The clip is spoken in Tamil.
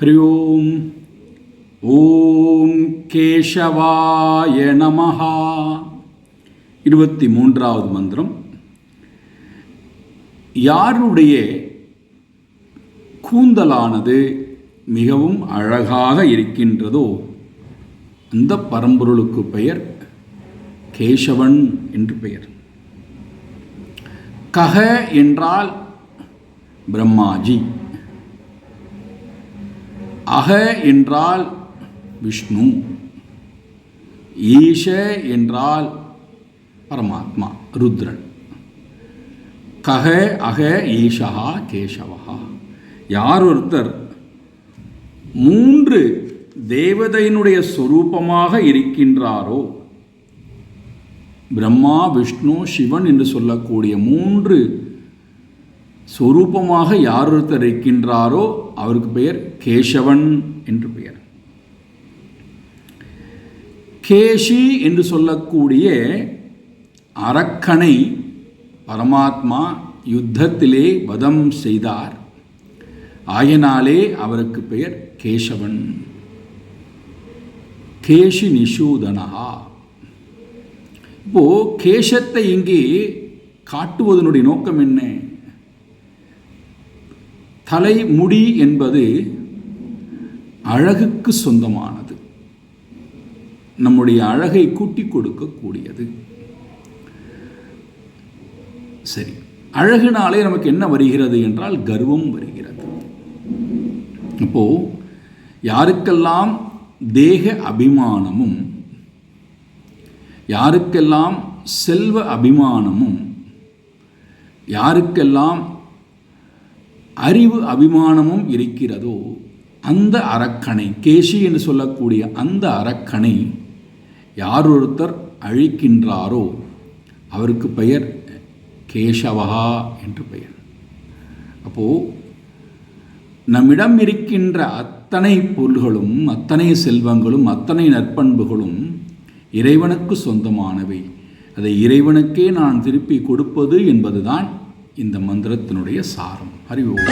हरि ओम ஓம் கேசவாய நமஹா இருபத்தி மூன்றாவது மந்திரம் யாருடைய கூந்தலானது மிகவும் அழகாக இருக்கின்றதோ அந்த பரம்பொருளுக்கு பெயர் கேசவன் என்று பெயர் கக என்றால் பிரம்மாஜி அக என்றால் விஷ்ணு ஈஷ என்றால் பரமாத்மா ருத்ரன். கக அக ஈஷா கேசவா. யார் ஒருத்தர் மூன்று தேவதையினுடைய சொரூபமாக இருக்கின்றாரோ பிரம்மா விஷ்ணு சிவன் என்று சொல்லக்கூடிய மூன்று சொரூபமாக யார் ஒருத்தர் இருக்கின்றாரோ அவருக்கு பெயர் கேசவன் என்று பெயர். கேஷி என்று சொல்லக்கூடிய அரக்கனை பரமாத்மா யுத்தத்திலே வதம் செய்தார். ஆயனாலே அவருக்கு பெயர் கேசவன். கேஷி நிஷூதனஹா. இப்போ கேசத்தை இங்கே காட்டுவதனுடைய நோக்கம் என்ன? தலைமுடி என்பது அழகுக்கு சொந்தமானது. நம்முடைய அழகை கூட்டி கொடுக்கக்கூடியது. சரி அழகுனாலே நமக்கு என்ன வருகிறது என்றால் கர்வம் வருகிறது. இப்போ யாருக்கெல்லாம் தேக அபிமானமும் யாருக்கெல்லாம் செல்வ அபிமானமும் யாருக்கெல்லாம் அறிவு அபிமானமும் இருக்கிறதோ அந்த அரக்கனை கேசி என்று சொல்லக்கூடிய அந்த அரக்கனை யார் ஒருத்தர் அழிக்கின்றாரோ அவருக்கு பெயர் கேசவா என்று பெயர். அப்போது நம்மிடம் இருக்கின்ற அத்தனை பொருள்களும் அத்தனை செல்வங்களும் அத்தனை நற்பண்புகளும் இறைவனுக்கு சொந்தமானவை. அதை இறைவனுக்கே நான் திருப்பி கொடுப்பது என்பதுதான் இந்த மந்திரத்தினுடைய சாரம். அறிவோம்